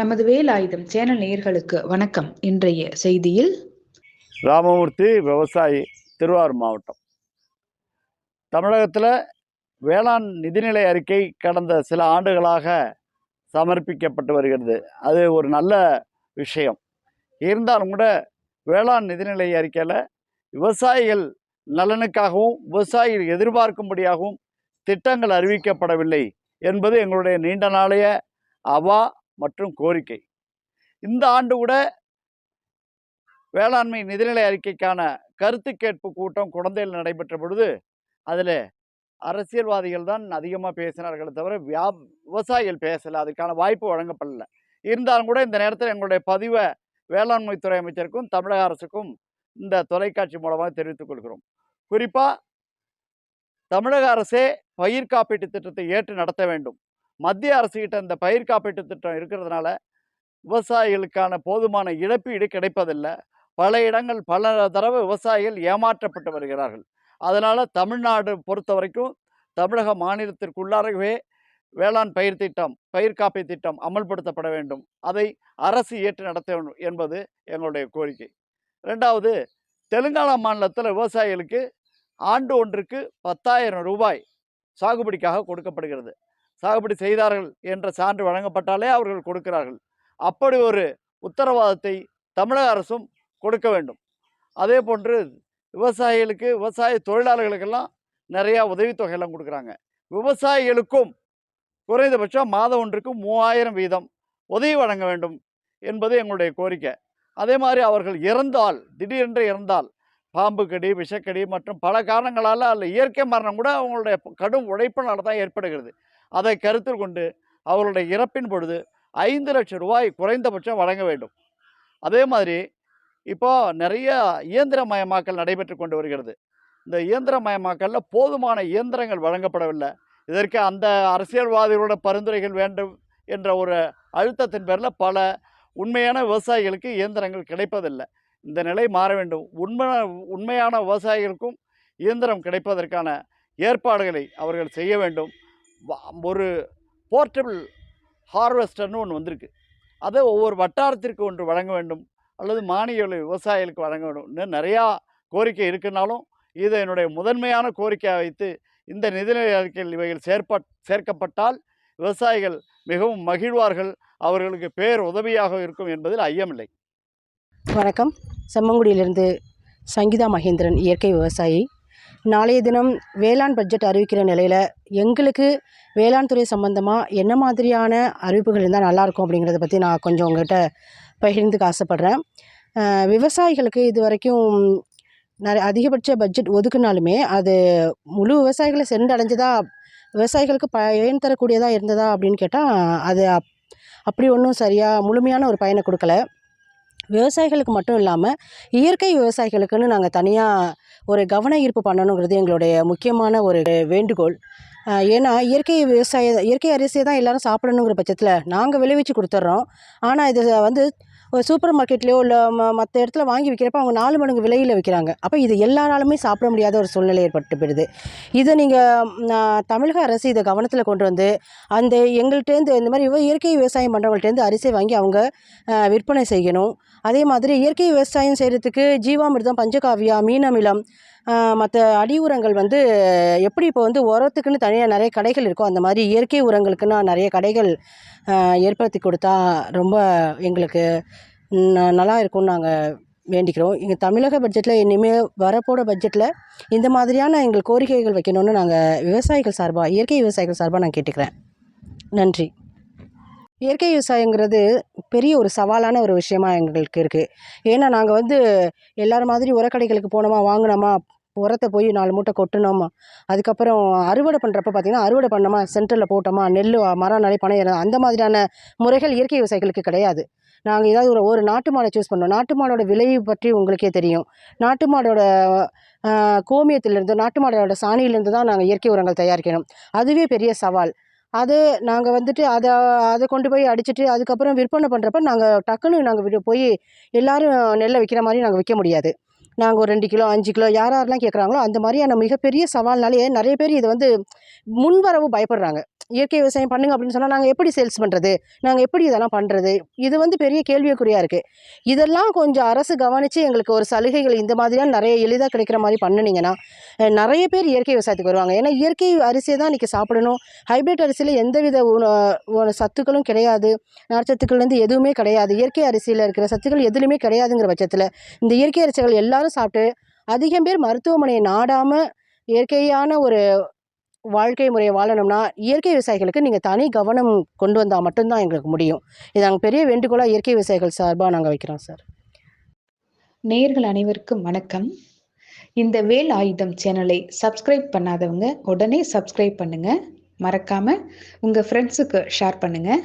நமது வேலாயுதம் சேனல் நேயர்களுக்கு வணக்கம். இன்றைய செய்தியில் ராமமூர்த்தி விவசாயி திருவாரூர் மாவட்டம். தமிழகத்தில் வேளாண் நிதிநிலை அறிக்கை கடந்த சில ஆண்டுகளாக சமர்ப்பிக்கப்பட்டு வருகிறது. அது ஒரு நல்ல விஷயம். இருந்தாலும் கூட வேளாண் நிதிநிலை அறிக்கையில் விவசாயிகள் நலனுக்காகவும் விவசாயிகள் எதிர்பார்க்கும்படியாகவும் திட்டங்கள் அறிவிக்கப்படவில்லை என்பது எங்களுடைய நீண்ட நாளைய அவா மற்றும் கோரிக்கை. இந்த ஆண்டு கூட வேளாண்மை நிதிநிலை அறிக்கைக்கான கருத்து கேட்பு கூட்டம் குழந்தையில் நடைபெற்ற பொழுது அதில் அரசியல்வாதிகள் தான் அதிகமாக பேசினார்களே தவிர வியா விவசாயிகள் பேசலை. அதுக்கான வாய்ப்பு வழங்கப்படல. இருந்தாலும் கூட இந்த நேரத்தில் எங்களுடைய பதிவை வேளாண்மைத்துறை அமைச்சருக்கும் தமிழக அரசுக்கும் இந்த தொலைக்காட்சி மூலமாக தெரிவித்துக் கொள்கிறோம். குறிப்பாக தமிழக அரசே பயிர் காப்பீட்டு திட்டத்தை ஏற்று நடத்த வேண்டும். மத்திய அரசுகிட்ட இந்த பயிர் காப்பீட்டு திட்டம் இருக்கிறதுனால விவசாயிகளுக்கான போதுமான இழப்பீடு கிடைப்பதில்லை. பல இடங்கள் பல தடவை விவசாயிகள் ஏமாற்றப்பட்டு வருகிறார்கள். அதனால் தமிழ்நாடு பொறுத்த வரைக்கும் தமிழக மாநிலத்திற்குள்ளாகவே வேளாண் பயிர் திட்டம் பயிர் காப்பீடு திட்டம் அமல்படுத்தப்பட வேண்டும். அதை அரசு ஏற்று நடத்த வேண்டும் என்பது எங்களுடைய கோரிக்கை. ரெண்டாவது தெலுங்கானா மாநிலத்தில் விவசாயிகளுக்கு ஆண்டு ஒன்றுக்கு பத்தாயிரம் ரூபாய் சாகுபடிக்காக கொடுக்கப்படுகிறது. சாகுபடி செய்தார்கள் என்ற சான்று வழங்கப்பட்டாலே அவர்கள் கொடுக்கிறார்கள். அப்படி ஒரு உத்தரவாதத்தை தமிழக அரசும் கொடுக்க வேண்டும். அதே போன்று விவசாயிகளுக்கு விவசாய தொழிலாளர்களுக்கெல்லாம் நிறையா உதவித்தொகையெல்லாம் கொடுக்குறாங்க. விவசாயிகளுக்கும் குறைந்தபட்சம் மாதம் ஒன்றுக்கு மூவாயிரம் வீதம் உதவி வழங்க வேண்டும் என்பது எங்களுடைய கோரிக்கை. அதே மாதிரி அவர்கள் இறந்தால் திடீரென்று இறந்தால் பாம்பு கடி விஷக்கடி மற்றும் பல காரணங்களால் அல்ல இயற்கை மரணம் கூட அவங்களுடைய கடும் உழைப்பினால் தான் ஏற்படுகிறது. அதை கருத்தில் கொண்டு அவர்களுடைய இறப்பின் பொழுது ஐந்து லட்சம் ரூபாய் குறைந்தபட்சம் வழங்க வேண்டும். அதே மாதிரி இப்போ நிறைய இயந்திரமயமாக்கல் நடைபெற்று கொண்டு வருகிறது. இந்த இயந்திரமயமாக்கலில் போதுமான இயந்திரங்கள் வழங்கப்படவில்லை. இதற்கு அந்த அரசியல்வாதிகளோட பரிந்துரைகள் வேண்டும் என்ற ஒரு அழுத்தத்தின் பேரில் பல உண்மையான விவசாயிகளுக்கு இயந்திரங்கள் கிடைப்பதில்லை. இந்த நிலை மாற வேண்டும். உண்மை உண்மையான விவசாயிகளுக்கும் இயந்திரம் கிடைப்பதற்கான ஏற்பாடுகளை அவர்கள் செய்ய வேண்டும். ஒரு போர்ட்டபிள் ஹார்வெஸ்டர்னு ஒன்று வந்திருக்கு. அதை ஒவ்வொரு வட்டாரத்திற்கு ஒன்று வழங்க வேண்டும் அல்லது மானிய விவசாயிகளுக்கு வழங்க வேண்டும் இன்னும் நிறையா கோரிக்கை இருக்குனாலும் இதை என்னுடைய முதன்மையான கோரிக்கையாக வைத்து இந்த நிதிநிலை அறிக்கையில் இவைகள் சேர்ப்ப சேர்க்கப்பட்டால் விவசாயிகள் மிகவும் மகிழ்வார்கள் அவர்களுக்கு பேர் உதவியாக இருக்கும் என்பதில் ஐயமில்லை. வணக்கம். செம்மங்குடியிலிருந்து சங்கீதா மகேந்திரன் இயற்கை விவசாயி. நாளைய தினம் வேளாண் பட்ஜெட் அறிவிக்கிற நிலையில் எங்களுக்கு வேளாண் துறை சம்பந்தமாக என்ன மாதிரியான அறிவிப்புகள் இருந்தால் நல்லாயிருக்கும் அப்படிங்கிறத பற்றி நான் கொஞ்சம் உங்கள்கிட்ட பகிர்ந்துக்க ஆசைப்பட்றேன். விவசாயிகளுக்கு இது வரைக்கும் நிறைய அதிகபட்ச பட்ஜெட் ஒதுக்குனாலுமே அது முழு விவசாயிகளை சென்றடைஞ்சதா விவசாயிகளுக்கு பயன் தரக்கூடியதாக இருந்ததா அப்படின்னு கேட்டால் அது அப் அப்படி ஒன்றும் சரியாக முழுமையான ஒரு பயனை கொடுக்கல. விவசாயிகளுக்கு மட்டும் இல்லாமல் இயற்கை விவசாயிகளுக்குன்னு நாங்கள் தனியாக ஒரு கவன ஈர்ப்பு பண்ணணுங்கிறது எங்களுடைய முக்கியமான ஒரு வேண்டுகோள். ஏன்னா இயற்கை விவசாய இயற்கை அரிசியை தான் எல்லோரும் சாப்பிடணுங்கிற பட்சத்தில் நாங்கள் விளைவிச்சு கொடுத்துட்றோம் ஆனால் இது வந்து சூப்பர் மார்க்கெட்லேயோ இல்லை மற்ற இடத்துல வாங்கி விற்கிறப்ப அவங்க நாலு மடங்கு விலையில் விற்கிறாங்க அப்போ இது எல்லாராலுமே சாப்பிட முடியாத ஒரு சூழ்நிலை ஏற்பட்டு போயிடுது. இதை நீங்கள் தமிழக அரசு இதை கவனத்தில் கொண்டு வந்து அந்த எங்கள்கிட்டேருந்து இந்த மாதிரி இயற்கை விவசாயம் பண்ணுறவங்கள்ட்டேருந்து அரிசி வாங்கி அவங்க விற்பனை செய்யணும். அதே மாதிரி இயற்கை விவசாயம் செய்கிறதுக்கு ஜீவாமிர்தம் பஞ்சகாவியா மீனமிலம் மற்ற அடி உரங்கள் வந்து எப்படி இப்போ வந்து உரத்துக்குன்னு தனியாக நிறைய கடைகள் இருக்கோ அந்த மாதிரி இயற்கை உரங்களுக்குன்னா நிறைய கடைகள் ஏற்படுத்தி கொடுத்தா ரொம்ப எங்களுக்கு ந- நல்லா இருக்கும்னு நாங்கள் வேண்டிக்கிறோம். எங்கள் தமிழக பட்ஜெட்டில் இனிமேல் வரப்போகிற பட்ஜெட்டில் இந்த மாதிரியான எங்கள் கோரிக்கைகள் வைக்கணும்னு நாங்கள் விவசாயிகள் சார்பாக இயற்கை விவசாயிகள் சார்பாக நான் கேட்டுக்கிறேன். நன்றி. இயற்கை விவசாயங்கிறது பெரிய ஒரு சவாலான ஒரு விஷயமா எங்களுக்கு இருக்குது ஏன்னா நாங்கள் வந்து எல்லாரும் மாதிரி உரக்கடைகளுக்கு போனோமா வாங்கினோமா உரத்தை போய் நாலு மூட்டை கொட்டினோமா. அதுக்கப்புறம் அறுவடை பண்ணுறப்ப பார்த்திங்கன்னா அறுவடை பண்ணோமா சென்டரில் போட்டோமா நெல் மரம் நிறைய பணம் அந்த மாதிரியான முறைகள் இயற்கை விவசாயிகளுக்கு கிடையாது. நாங்கள் ஏதாவது ஒரு ஒரு நாட்டு மாடை சூஸ் பண்ணோம். நாட்டு மாடோட விலை பற்றி உங்களுக்கே தெரியும். நாட்டு மாடோட கோமியத்திலிருந்து நாட்டு மாடோட சாணியிலேருந்து தான் நாங்கள் இயற்கை உரங்கள் தயாரிக்கணும். அதுவே பெரிய சவால். அது நாங்கள் வந்துட்டு அதை அதை கொண்டு போய் அடிச்சுட்டு அதுக்கப்புறம் விற்பனை பண்ணுறப்ப நாங்கள் டக்குன்னு நாங்கள் போய் எல்லாரும் நெல்லை விற்கிற மாதிரி நாங்கள் விற்க முடியாது. நாங்கள் ஒரு ரெண்டு கிலோ அஞ்சு கிலோ யார் யாரெல்லாம் கேட்குறாங்களோ அந்த மாதிரியான மிகப்பெரிய சவால்னாலே நிறைய பேர் இதை வந்து முன்வரவு பயப்படுறாங்க. இயற்கை விவசாயம் பண்ணுங்க அப்படின்னு சொன்னால் நாங்கள் எப்படி சேல்ஸ் பண்ணுறது நாங்கள் எப்படி இதெல்லாம் பண்ணுறது இது வந்து பெரிய கேள்விக்குறியாக இருக்குது இதெல்லாம் கொஞ்சம் அரசு கவனித்து எங்களுக்கு ஒரு சலுகைகள் இந்த மாதிரியான நிறைய எளிதாக கிடைக்கிற மாதிரி பண்ணுனீங்கன்னா நிறைய பேர் இயற்கை விவசாயத்துக்கு வருவாங்க. ஏன்னா இயற்கை அரிசியை தான் இன்றைக்கி சாப்பிடணும். ஹைபிரிட் அரிசியில் எந்தவித உண- உண- சத்துக்களும் கிடையாது. நார்ச்சத்துக்கள்லேருந்து எதுவுமே கிடையாது. இயற்கை அரிசியில் இருக்கிற சத்துக்கள் எதுலையுமே கிடையாதுங்கிற பட்சத்தில் இந்த இயற்கை அரிசிகள் எல்லாரும் சாப்பிட்டு அதிகம் பேர் மருத்துவமனையை நாடாமல் இயற்கையான ஒரு வாழ்க்கை முறையை வாழணும்னா இயற்கை விவசாயிகளுக்கு நீங்கள் தனி கவனம் கொண்டு வந்தால் மட்டும்தான் எங்களுக்கு முடியும். இது நாங்கள் பெரிய வேண்டுகோளாக இயற்கை விவசாயிகள் சார்பாக நாங்கள் வைக்கிறோம் சார். நேர்கள் அனைவருக்கும் வணக்கம். இந்த வேல் ஆயுதம் சேனலை சப்ஸ்கிரைப் பண்ணாதவங்க உடனே சப்ஸ்கிரைப் பண்ணுங்கள் மறக்காமல் உங்கள் ஃப்ரெண்ட்ஸுக்கு ஷேர் பண்ணுங்கள்